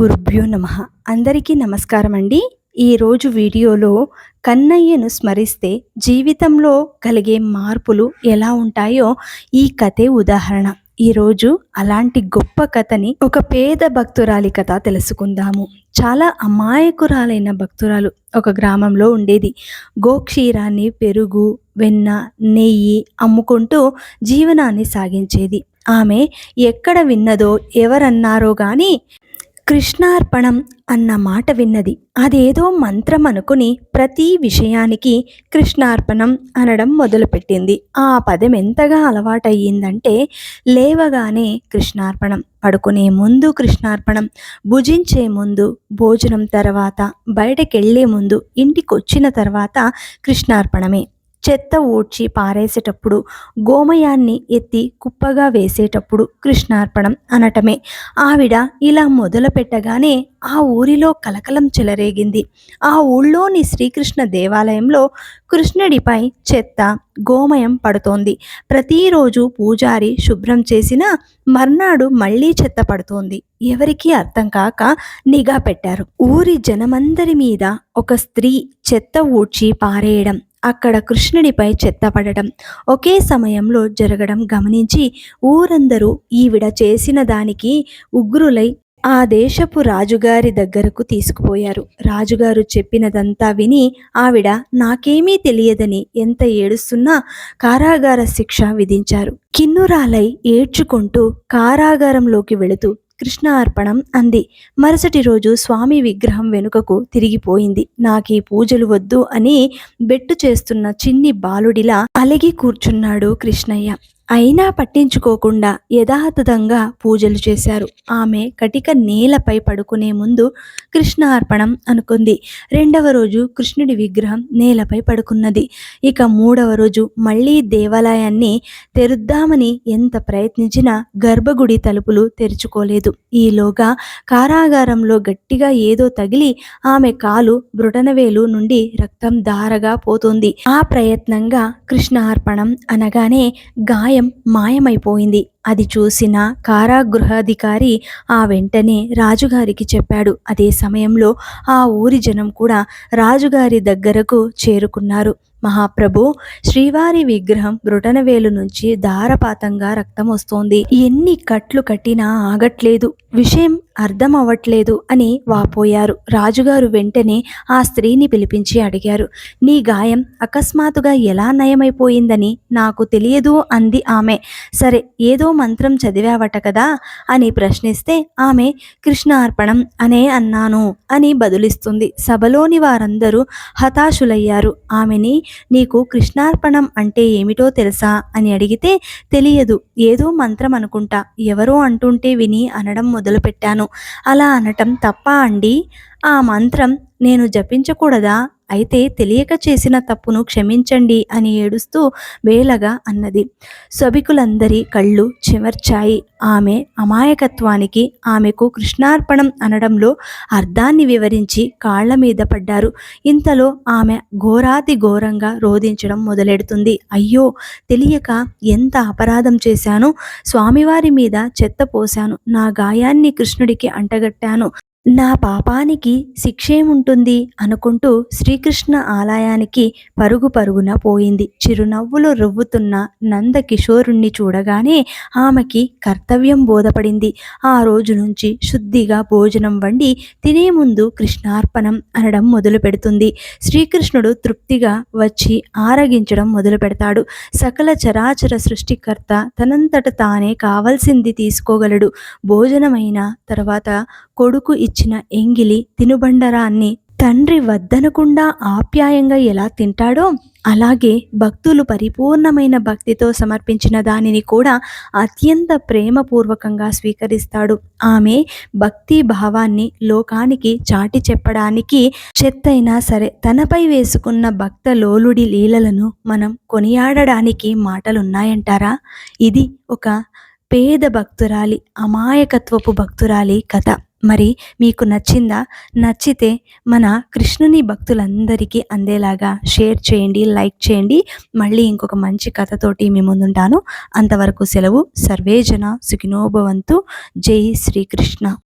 గురుభ్యో నమ. అందరికీ నమస్కారం అండి. ఈరోజు వీడియోలో కన్నయ్యను స్మరిస్తే జీవితంలో కలిగే మార్పులు ఎలా ఉంటాయో ఈ కథే ఉదాహరణ. ఈరోజు అలాంటి గొప్ప కథని ఒక పేద భక్తురాలి కథ తెలుసుకుందాము. చాలా అమాయకురాలైన భక్తురాలు ఒక గ్రామంలో ఉండేది. గోక్షీరాన్ని పెరుగు వెన్న నెయ్యి అమ్ముకుంటూ జీవనాన్ని సాగించేది. ఆమె ఎక్కడ విన్నదో ఎవరన్నారో కానీ కృష్ణార్పణం అన్న మాట విన్నది. అదేదో మంత్రం అనుకుని ప్రతి విషయానికి కృష్ణార్పణం అనడం మొదలుపెట్టింది. ఆ పదం ఎంతగా అలవాటయ్యిందంటే లేవగానే కృష్ణార్పణం పడుకునే ముందు కృష్ణార్పణం భుజించే ముందు భోజనం తర్వాత బయటకెళ్ళే ముందు ఇంటికొచ్చిన తర్వాత కృష్ణార్పణమే. చెత్త ఊడ్చి పారేసేటప్పుడు గోమయాన్ని ఎత్తి కుప్పగా వేసేటప్పుడు కృష్ణార్పణం అనటమే. ఆవిడ ఇలా మొదలు పెట్టగానే ఆ ఊరిలో కలకలం చెలరేగింది. ఆ ఊళ్ళోని శ్రీకృష్ణ దేవాలయంలో కృష్ణుడిపై చెత్త గోమయం పడుతోంది. ప్రతిరోజు పూజారి శుభ్రం చేసిన మర్నాడు మళ్ళీ చెత్త పడుతోంది. ఎవరికీ అర్థం కాక నిఘా పెట్టారు. ఊరి జనమందరి మీద ఒక స్త్రీ చెత్త ఊడ్చి పారేయడం అక్కడ కృష్ణుడిపై చెత్త పడటం. ఒకే సమయంలో జరగడం గమనించి ఊరందరూ ఈవిడ చేసిన దానికి ఉగ్రులై ఆ దేశపు రాజుగారి దగ్గరకు తీసుకుపోయారు. రాజుగారు చెప్పినదంతా విని ఆవిడ నాకేమీ తెలియదని ఎంత ఏడుస్తున్నా కారాగార శిక్ష విధించారు. కిన్నురాలై ఏడ్చుకుంటూ కారాగారంలోకి వెళుతూ కృష్ణ అర్పణం అంది. మరుసటి రోజు స్వామి విగ్రహం వెనుకకు తిరిగిపోయింది. నాకీ పూజలు వద్దు అని బెట్టు చేస్తున్న చిన్ని బాలుడిలా అలగి కూర్చున్నాడు కృష్ణయ్య. అయినా పట్టించుకోకుండా యథాతథంగా పూజలు చేశారు. ఆమె కటిక నేలపై పడుకునే ముందు కృష్ణార్పణం అనుకుంది. రెండవ రోజు కృష్ణుడి విగ్రహం నేలపై పడుకున్నది. ఇక మూడవ రోజు మళ్ళీ దేవాలయాన్ని తెరుద్దామని ఎంత ప్రయత్నించినా గర్భగుడి తలుపులు తెరుచుకోలేదు. ఈలోగా కారాగారంలో గట్టిగా ఏదో తగిలి ఆమె కాలు బ్రుటనవేలు నుండి రక్తం దారగా పోతుంది. ఆ ప్రయత్నంగా కృష్ణార్పణం అనగానే గాయం మాయమైపోయింది. అది చూసిన కారాగృహాధికారి ఆ వెంటనే రాజుగారికి చెప్పాడు. అదే సమయంలో ఆ ఊరి జనం కూడా రాజుగారి దగ్గరకు చేరుకున్నారు. మహాప్రభు శ్రీవారి విగ్రహం బ్రుటనవేలు నుంచి ధారపాతంగా రక్తం వస్తోంది. ఎన్ని కట్లు కట్టినా ఆగట్లేదు విషయం అర్థం అవ్వట్లేదు అని వాపోయారు. రాజుగారు వెంటనే ఆ స్త్రీని పిలిపించి అడిగారు నీ గాయం అకస్మాత్తుగా ఎలా నయమైపోయిందని నాకు తెలియదు అంది ఆమె. సరే ఏదో మంత్రం చదివావట కదా అని ప్రశ్నిస్తే ఆమె కృష్ణార్పణం అనే అన్నాను అని బదులిస్తుంది. సభలోని వారందరూ హతాశులయ్యారు. ఆమెని నీకు కృష్ణార్పణం అంటే ఏమిటో తెలుసా? అని అడిగితే తెలియదు. ఏదో మంత్రం అనుకుంటా. ఎవరో అంటుంటే విని అనడం మొదలుపెట్టాను. అలా అనటం తప్ప అండి. ఆ మంత్రం నేను జపించకూడదా? అయితే తెలియక చేసిన తప్పును క్షమించండి అని ఏడుస్తూ వేలగా అన్నది. సభికులందరి కళ్ళు చెమర్చాయి. ఆమె అమాయకత్వానికి ఆమెకు కృష్ణార్పణం అనడంలో అర్థాన్ని వివరించి కాళ్ళ మీద పడ్డారు. ఇంతలో ఆమె ఘోరాతి ఘోరంగా రోధించడం మొదలెడుతుంది. అయ్యో తెలియక ఎంత అపరాధం చేశాను? స్వామివారి మీద చెత్త పోశాను. నా గాయాన్ని కృష్ణుడికి అంటగట్టాను. నా పాపానికి శిక్షేముంటుంది అనుకుంటూ శ్రీకృష్ణ ఆలయానికి పరుగు పరుగున పోయింది. చిరునవ్వులు రువ్వుతున్న నందకిషోరుణ్ణి చూడగానే ఆమెకి కర్తవ్యం బోధపడింది. ఆ రోజు నుంచి శుద్ధిగా భోజనం వండి తినే ముందు కృష్ణార్పణం అనడం మొదలు పెడుతుంది. శ్రీకృష్ణుడు తృప్తిగా వచ్చి ఆరగించడం మొదలు పెడతాడు. సకల చరాచర సృష్టికర్త తనంతట తానే కావలసింది తీసుకోగలడు. భోజనమైన తర్వాత కొడుకు ఇచ్చిన ఎంగిలి తినుబండరాన్ని తండ్రి వద్దనకుండా ఆప్యాయంగా ఎలా తింటాడో అలాగే భక్తులు పరిపూర్ణమైన భక్తితో సమర్పించిన దానిని కూడా అత్యంత ప్రేమపూర్వకంగా స్వీకరిస్తాడు. ఆమె భక్తి భావాన్ని లోకానికి చాటి చెప్పడానికి చెత్తైనా సరే తనపై వేసుకున్న భక్త లోలుడి లీలలను మనం కొనియాడడానికి మాటలున్నాయంటారా? ఇది ఒక పేద భక్తురాలి అమాయకత్వపు భక్తురాలి కథ. మరి మీకు నచ్చిందా? నచ్చితే మన కృష్ణుని భక్తులందరికీ అందేలాగా షేర్ చేయండి లైక్ చేయండి. మళ్ళీ ఇంకొక మంచి కథతోటి మీ ముందుంటాను. అంతవరకు సెలవు. సర్వేజన సుఖినోభవంతు జై శ్రీకృష్ణ.